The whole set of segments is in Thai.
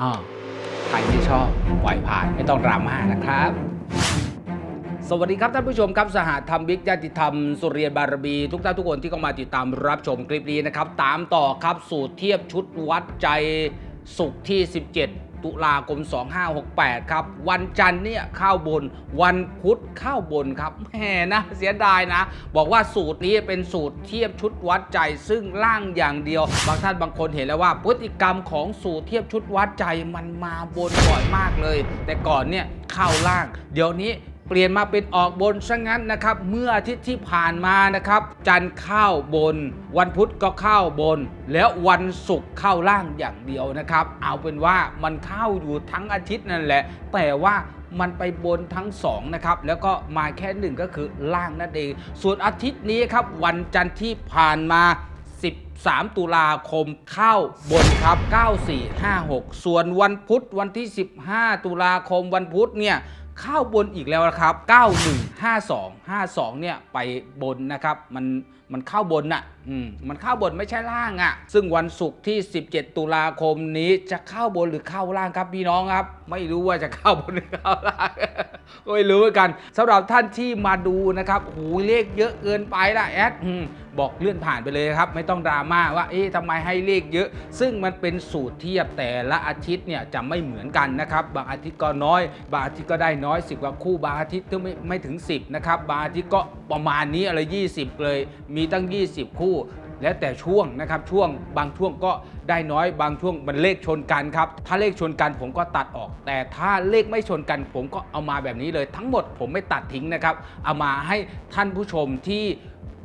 อ่าใครไม่ชอบปล่อยผ่านไม่ต้องดราม่านะครับ สวัสดีครับท่านผู้ชมครับสหธรรมวิกญาติธรรม สุเรียนบารมีทุกท่านทุกคนที่เข้ามาติดตามรับชมคลิปนี้นะครับ ตามต่อครับสูตรเทียบชุดวัดใจสุขที่ 17 ตุลาคม 2568 ครับ วันจันทร์เนี่ยข้าวบน วันพุธข้าวบนครับแหมนะเสียดายนะ บอกว่าสูตรนี้เป็นสูตรเทียบชุดวัดใจซึ่งล่างอย่างเดียว บางท่านบางคนเห็นแล้วว่าพฤติกรรมของสูตรเทียบชุดวัดใจมันมาบนบ่อยมากเลย แต่ก่อนเนี่ยเข้าล่าง เดี๋ยวนี้ เปลี่ยนมาเป็นออกบนซะงั้นนะครับ เมื่ออาทิตย์ที่ผ่านมานะครับ จันทร์เข้าบน วันพุธก็เข้าบน แล้ววันศุกร์เข้าล่างอย่างเดียวนะครับ เอาเป็นว่ามันเข้าอยู่ทั้งอาทิตย์นั่นแหละ แต่ว่ามันไปบนทั้งสองนะครับแล้วก็มาแค่หนึ่งก็คือล่างนั่นเอง ส่วนอาทิตย์นี้ครับวันจันทร์ที่ผ่านมา 13 ตุลาคมเข้าบนครับ 9456 ส่วนวันพุธวันที่ 15 ตุลาคมวันพุธเนี่ย ข้าบนอีกแล้วนะครับ 9152 52 เนี่ยไปบนนะครับ มันมันเข้าบนน่ะอืมมันเข้าบนไม่ใช่ล่างอะ่ะ ซึ่งวันศุกร์ที่ 17 ตุลาคมนี้จะเข้าบนหรือเข้าล่างครับพี่น้องครับ ไม่รู้ว่าจะเข้าบนหรือเข้าล่างก็ไม่รู้เหมือนกันสำหรับท่านที่มาดูนะครับโอ้โหเลขเยอะเกินไปละแอดอืมบอกเลื่อนผ่านไปเลยครับ ไม่ต้องดราม่าว่าเอ๊ะทำไมให้เลขเยอะ ซึ่งมันเป็นสูตรเทียบแต่ละอาทิตย์เนี่ยจะไม่เหมือนกันนะครับ บางอาทิตย์ก็น้อย บางอาทิตย์ก็ได้น้อย 10กว่าคู่บางอาทิตย์ก็ไม่ไม่ถึง 10นะครับบางอาทิตย์ก็ประมาณนี้อะไร20 เลย มีตั้ง 20 คู่แล้วแต่ช่วงนะครับช่วงบางช่วงก็ได้น้อยบางช่วงมันเลขชนกันครับ ถ้าเลขชนกันผมก็ตัดออก แต่ถ้าเลขไม่ชนกัน ผมก็เอามาแบบนี้เลย ทั้งหมดผมไม่ตัดทิ้งนะครับ เอามาให้ท่านผู้ชมที่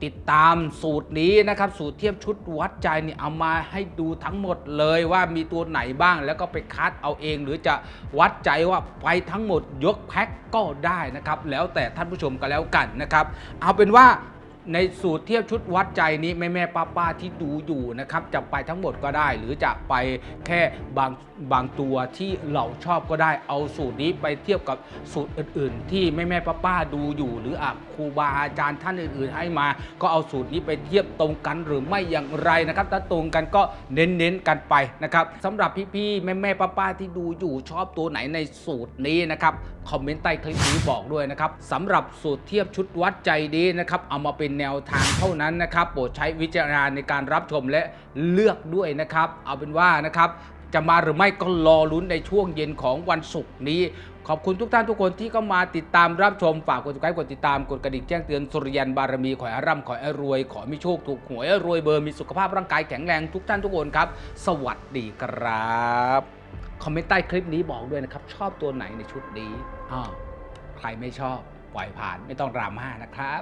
ติดตามสูตรนี้นะครับ สูตรเทียบชุดวัดใจเนี่ยเอามาให้ดูทั้งหมดเลยว่ามีตัวไหนบ้าง แล้วก็ไปคัดเอาเอง หรือจะวัดใจว่าไปทั้งหมดยกแพ็คก็ได้นะครับ แล้วแต่ท่านผู้ชมก็แล้วกันนะครับ เอาเป็นว่า ในสูตรเทียบชุดวัดใจนี้แม่แม่ป้าป้าที่ดูอยู่นะครับ จะไปทั้งหมดก็ได้ หรือจะไปแค่บางบางตัวที่เราชอบก็ได้เอาสูตรนี้ไปเทียบกับสูตรอื่น ๆ ที่แม่แม่ป้าป้าดูอยู่ หรืออครูบาอาจารย์ท่านอื่น ๆ ให้มา ก็เอาสูตรนี้ไปเทียบตรงกันหรือไม่อย่างไรนะครับ ถ้าตรงกันก็เน้นๆกันไปนะครับสำหรับพี่ๆแม่แม่ป้าป้าที่ดูอยู่ชอบตัวไหนในสูตรนี้นะครับคอมเมนต์ใต้คลิปนี้บอกด้วยนะครับสำหรับสูตรเทียบชุดวัดใจนี้นะครับเอามาเป็นแนวทางเท่านั้นนะครับโปรดใช้วิจารณญาณในการรับชมและเลือกด้วยนะครับ เอาเป็นว่านะครับจะมาหรือไม่ก็รอลุ้นในช่วงเย็นของวันศุกร์นี้ ขอบคุณทุกท่านทุกคนที่เข้ามาติดตามรับชมฝากกดติดตามกดติดตามกดกระดิ่งแจ้งเตือนสุริยันบารมีขอให้ร่ำขอให้รวย ขอมีโชคถูกหวยรวยเบอร์มีสุขภาพร่างกายแข็งแรงทุกท่านทุกคนครับ สวัสดีครับคอมเมนต์ใต้คลิปนี้บอกด้วยนะครับ ชอบตัวไหนในชุดนี้อ่าใครไม่ชอบปล่อยผ่านไม่ต้องดราม่านะครับ